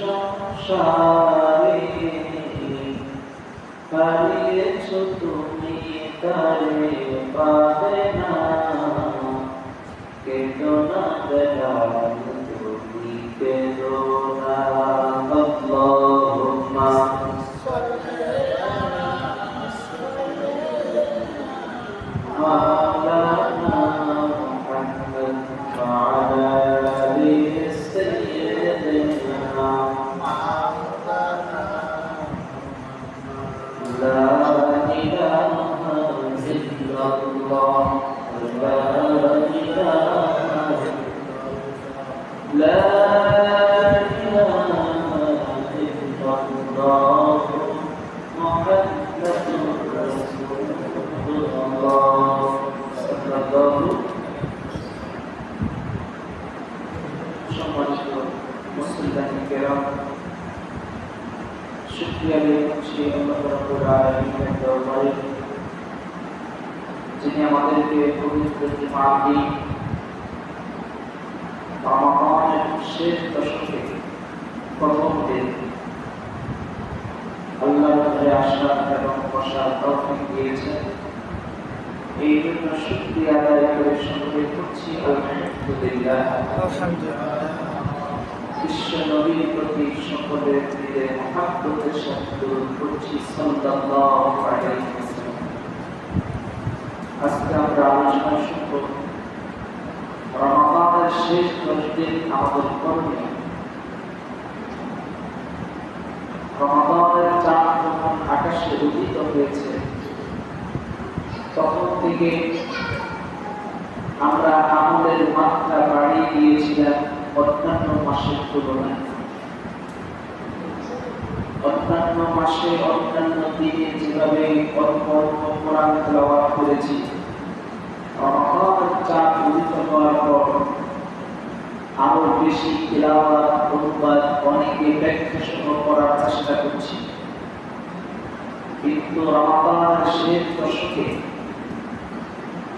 সংসারে হারিয়েছ তুমি তারে পাবে না। কেদনা বেলাল শুক্রিয়া করছি আল্লাহ রাব্বুল আলামিনের দরবারে যিনি আমাদেরকে পবিত্র মাটি রমাদানের শেষ দশকে প্রথম দিন আল্লাহ রাব্বুল আশা এবং বসার তৌফিক দিয়েছেন। এই জন্য শুক্রিয়া আদায় করে সকলে করছি। আলহামদুলিল্লাহ। বিশ্ব নবীর প্রতি সকলের সাথে করছি সাল্লাল্লাহু আলাইহি ওয়াসাল্লাম আজকে রমাদানের শেষ দশ দিন আমাদের করণীয় রমাদানের চাঁদ যখন আকাশে উদিত হয়েছে, তখন থেকে আমরা আমাদের মাত্রা বাড়িয়ে দিয়েছিলাম অন্যান্য মাসের তুলনায়। অন্যান্য মাসে অন্যান্য দিনে যেভাবে অল্প অল্প করেছি আরও বেশি অনুবাদ অনেকে ব্যাখ্যা সহ করার চেষ্টা করছি কিন্তু রমাদানের শেষ দশকে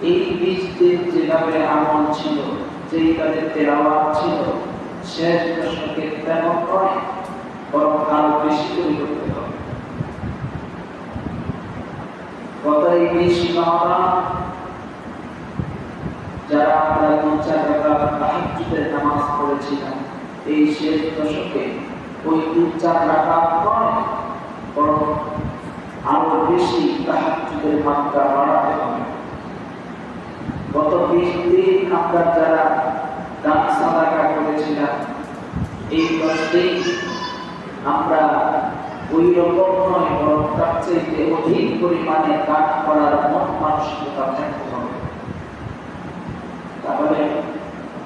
এই বিশ দিন যেভাবে আমল ছিল, যেই তাদের তেলাওয়াত ছিল শেষ দশকে তেমন নয় বরং আরও বেশি করে করতে হবে গত এই বিশ রমাদান যারা আমরা দু চার রাকাত তাহাজ্জুদের নামাজ পড়েছিলাম। এই শেষ দশকে ওই দু আরও বেশি তাহাজ্জুদের মাত্রা বাড়াতে হবে। গত বিশ দিন আমরা যারা দান সাদাকা করেছিলাম, এই দশ আমরা ওই রকম নয়, বরং তার চাইতে অধিক পরিমাণে দান করার মন মানসিকতা থাকতে হবে। তাহলে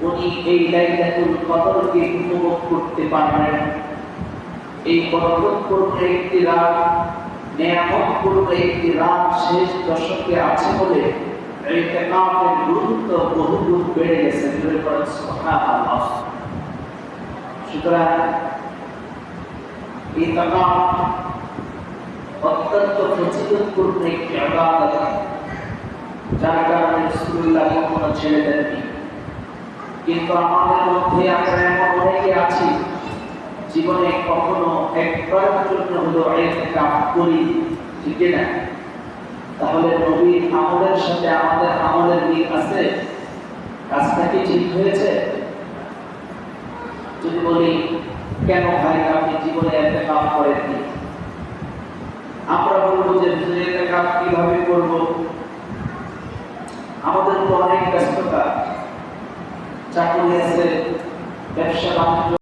উনি এই লাইলাতুল কদরকে উপভোগ করতে পারবেন। এই বরকতপূর্ণ একটি রাত নিয়ামতপূর্ণ একটি রাত শেষ দশকে আছে বলে ইতিকাফের গুরুত্ব বহুগুণ বেড়ে গেছে। জোরে পড়েন সুবহানাল্লাহ। সুতরাং ইতিকাফ অত্যন্ত ফজিলতপূর্ণ একটি ইবাদত যার কারণে রাসূলুল্লাহ কখনো ছেড়ে দেননি। কিন্তু আমাদের মধ্যে আমরা এমন অনেকে আছি, জীবনে কখনো একবার জন্য হলো ইতিকাফ করি, ঠিক না? তাহলে নবীর আমলের সাথে আমাদের আমলের মিল আছে? কাজটা কি ঠিক হয়েছে? যদি বলি, কেন ভাই আপনি জীবনে ইতিকাফ করেননি? আমরা বলব যে ইতিকাফ কীভাবে করব? আমাদের তো অনেক ব্যস্ততা। চাকরি আছে ব্যবসা বাণিজ্য